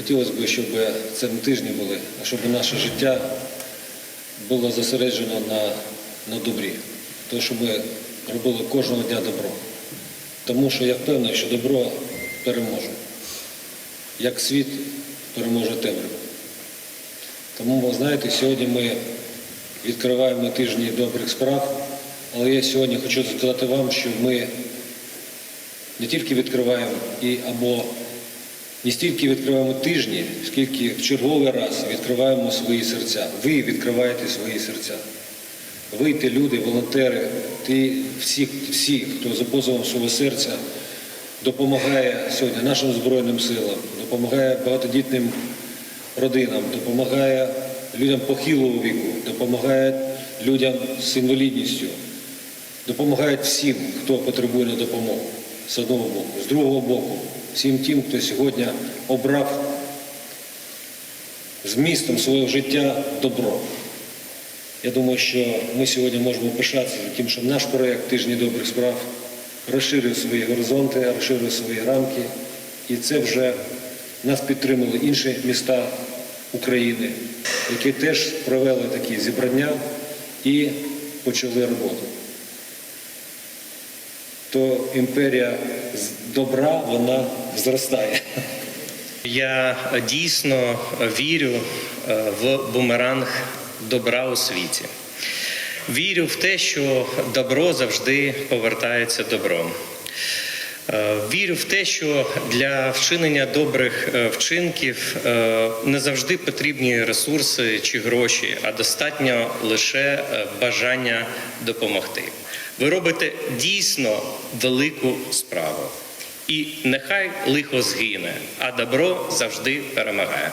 хотілося б, щоб це не тижні були, а щоб наше життя було зосереджено на, на добрі. То, щоб ми робили кожного дня добро. Тому що я впевнений, що добро переможе. Як світ переможе темряву. Тому, ви знаєте, сьогодні ми відкриваємо тижні добрих справ, але я сьогодні хочу сказати вам, що ми не тільки відкриваємо і або не стільки відкриваємо тижні, скільки в черговий раз відкриваємо свої серця. Ви відкриваєте свої серця. Ви, ті люди, волонтери, ті всі, всі, хто за позовом свого серця допомагає сьогодні нашим Збройним силам, допомагає багатодітним родинам, допомагає людям похилого віку, допомагає людям з інвалідністю, допомагає всім, хто потребує на допомогу з одного боку, з другого боку, всім тим, хто сьогодні обрав змістом свого життя добро. Я думаю, що ми сьогодні можемо пишатися тим, що наш проєкт Тижні добрих справ розширив свої горизонти, розширив свої рамки, і це вже нас підтримали інші міста України, які теж провели такі зібрання і почали роботу. То імперія добра вона зростає. Я дійсно вірю е, в бумеранг добра у світі. Вірю в те, що добро завжди повертається добром. Е, Вірю в те, що для вчинення добрих е, вчинків е, не завжди потрібні ресурси чи гроші, а достатньо лише бажання допомогти. Ви робите дійсно велику справу. І нехай лихо згине, а добро завжди перемагає.